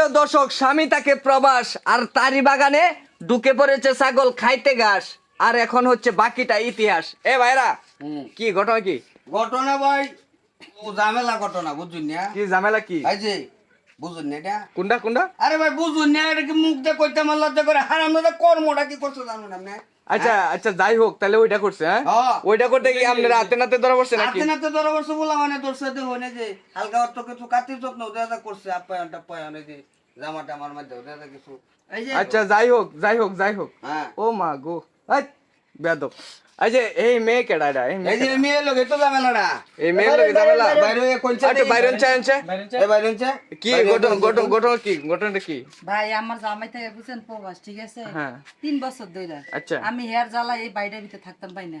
প্রিয় দর্শক স্বামী তাকে প্রবাস আর তারি বাগানে ঢুকে পড়েছে ছাগল খাইতে ঘাস আর এখন হচ্ছে বাকিটা ইতিহাস। এ ভাইরা। কি ঘটনা কি? ঘটনা ভাই ও ঝামেলা ঘটনা বুঝুন না? কি ঝামেলা কি? বুঝুন না এটা? কোনটা কোনটা আরে ভাই বুঝুন না এটা কি মুখ দিয়ে কইতে আমার লজ্জা করে? হারাম দাদা কর্মটা কি করছ জানুন আপনি? আচ্ছা আচ্ছা যাই হোক তাহলে ওইটা করছে হ্যাঁ? হ্যাঁ। ওইটা করতে কি আপনার হাতে নাতে ধরা পড়ছে নাকি? হাতে নাতে ধরা বছর বলা মানে তোর সাথে হনে যে হালকা অর্থ কিছু কাতির যত্ন ওদের করছে আপ্যায়ন টাপ্যায়ন এই যে জামাটা আমার মধ্যে কিছু। আচ্ছা যাই হোক যাই হোক যাই হোক। হ্যাঁ। ও মা গো। এই এই মেয়ে কেডা এই যে মেয়ে তো এই ঝামেলা। বাইরে কোনছে আচ্ছা বাইরে আনছে। আনছে এই বাইরে আনছে কি ঘটনা ঘটনা ঘটনা কি? ঘটনাটা কি? ভাই আমার জামাই থেকে বুঝছেন প্রবাস ঠিক আছে? হ্যাঁ। তিন বছর ধরে আচ্ছা। আমি হেয়ার জ্বালা এই বাইরের ভিতরে থাকতাম পাই না?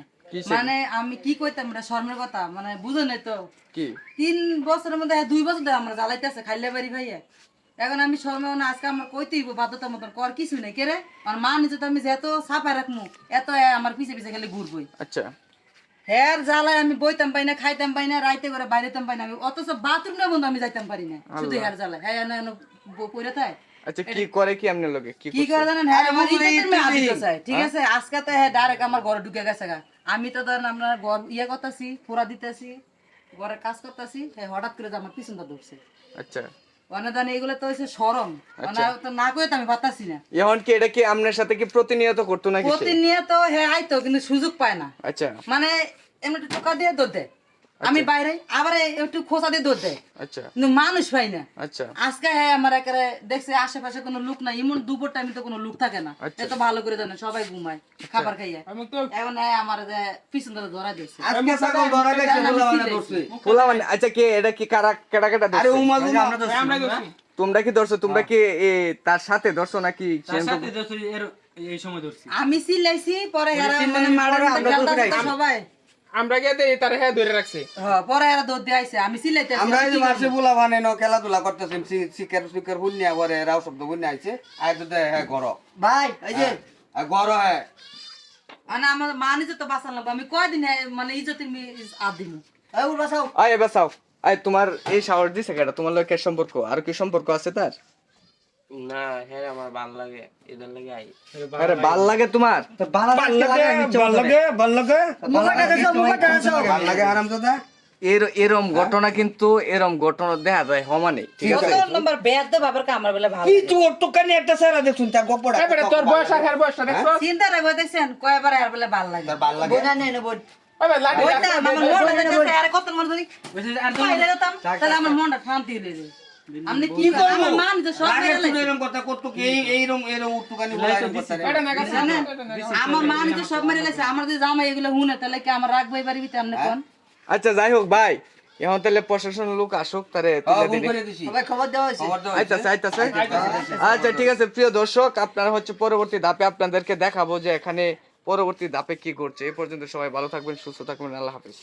মানে আমি কি কইতাম এটা শর্মের কথা মানে বুঝো নাই তো? কি? তিন বছরের মধ্যে দুই বছর ধরে আমরা জ্বালাইতেছে খাইলে বাড়ি ভাইয়া। এখন আমি শর্মে মানে আজকে আমার কইতেই বাধ্যতার মতন কর কিছু নেই। কেরে আমার মা নিজে তো আমি যেত সাফা রাখমু এত আমার পিছে পিছে গেলে ঘুরবই। আচ্ছা। হেয়ার জ্বালায় আমি বইতাম পাই না খাইতাম পাই না রাইতে করে বাইরেতাম পাই না আমি অথচ বাথরুম না বন্ধু আমি যাইতাম পারি না শুধু হেয়ার জ্বালায়। হ্যাঁ না পড়ে থাকে আচ্ছা কি করে কি আপনার লোকে? কি কি করে জানেন? হ্যাঁ আমার ইজ্জতের হাত দিতেছে, ঠিক আছে? আজকে তো হ্যাঁ ডাইরেক্ট আমার ঘরে ঢুকে গেছে গা। আমি তো ধরেন আপনার ঘর ইয়ে করতেছি ফোড়া দিতেছি ঘরে কাজ করতেছি হ্যাঁ হঠাৎ করে যে আমার পিছনটা ধরছে। আচ্ছা। এগুলো তো মানে তো না আমি পাতাছি না। এখন কি এটা কি আপনার সাথে কি প্রতিনিয়ত করতো নাকি প্রতিনিয়ত হ্যাঁ আইতো কিন্তু সুযোগ পায় না। আচ্ছা। মানে এমনি টোকা দিয়ে দৌড় দেয়। আমি বাইরে আবার একটু খোসা দিয়ে দৌড় দেয়। আচ্ছা। মানুষ পাই না। আচ্ছা। আজকে হ্যাঁ আমার একেবারে দেখছে আশেপাশে কোনো লোক নাই। এমন দুপুর টাইমে তো কোনো লোক থাকে না। আচ্ছা। এত ভালো করে জানে সবাই ঘুমায় খাবার খাইয়া। এখন হ্যাঁ আমার যে পিছন ধরে ধরা দিয়েছে আজকে ছাগল ধরা গেছে বলা মানে ধরছে। ফুলা মানে আচ্ছা কে? এটা কি কারা কেটা কেটা আরে ধরছে? উমা আমরা ধরছি। তোমরা কি ধরছো? তোমরা কি এ, তার সাথে ধরছো নাকি এই সময় ধরছি। আমি চিল্লাইছি পরে এরা মানে মারার আমরা সবাই। আমরা গিয়ে দেই তার হ্যাঁ ধরে রাখছে। হ্যাঁ, পরে এরা দৌড় দিয়ে আইছে আমি চিল্লাইতে আমরা এই মাসে বুলা মানে ন খেলাধুলা করতেছি শিকার শিকার শব্দ আইছে। আই তো দে হ্যাঁ গর ভাই এই যে আর গর হ্যাঁ। মানে আমার মা নিজে তো বাঁচান লাগবে আমি কয়দিন হ্যাঁ, মানে ইজ্জতের দিমু। এই উঠ বাঁচাও আয় চাও। আয় তোমার এই শাওয়ার দিছে কেটা তোমার লোকের সম্পর্ক? আর কি সম্পর্ক আছে তার? না হ্যাঁ আমার ভালো লাগে। এদের লাগে আই। আরে ভালো লাগে। তোমার? ভালো লাগে ভালো লাগে ভালো লাগে ভালো আরাম দাদা এর এরম ঘটনা কিন্তু এরম ঘটনা দেখা যায় সমানে ঠিক আছে? নম্বর বেদ দে বাবার কামড় বলে ভালো কি তোর তো কানে একটা সারা দেখুন তার গপ্পটা। এবারে তোর বয়স আর হ্যার বয়সটা দেখছ? চিন্তা রাখব দেখছেন? কয়বার আর বলে ভালো লাগে। ভালো লাগে? বোঝা নেই না ওইটা আমার মনটা আরে কত মন ধরি পাইলে যেতাম, তাহলে আমার মনটা শান্তি হইলে রে। আপনি কি করেন? মান যে সব মেরে শুনে লাইছে। কথা করতো কি? এই এইরম এরম উট্টুকানি বলা এরম কথা রে। এটা না গেছে জানেন? আমার মান যে সব মেরে লাইছে, আমার যে জামাই এগুলো হুনে, তাহলে কি আমার রাখব এই বাড়ির ভিতরে কোন? আচ্ছা যাই হোক ভাই। এখন তাহলে প্রশাসন লোক আসুক তারে দাও আইতাছে আইতাছে আচ্ছা ঠিক আছে। প্রিয় দর্শক আপনারা হচ্ছে পরবর্তী ধাপে আপনাদেরকে দেখাবো যে এখানে পরবর্তী ধাপে কি করছে। এই পর্যন্ত সবাই ভালো থাকবেন সুস্থ থাকবেন। আল্লাহ হাফিজ।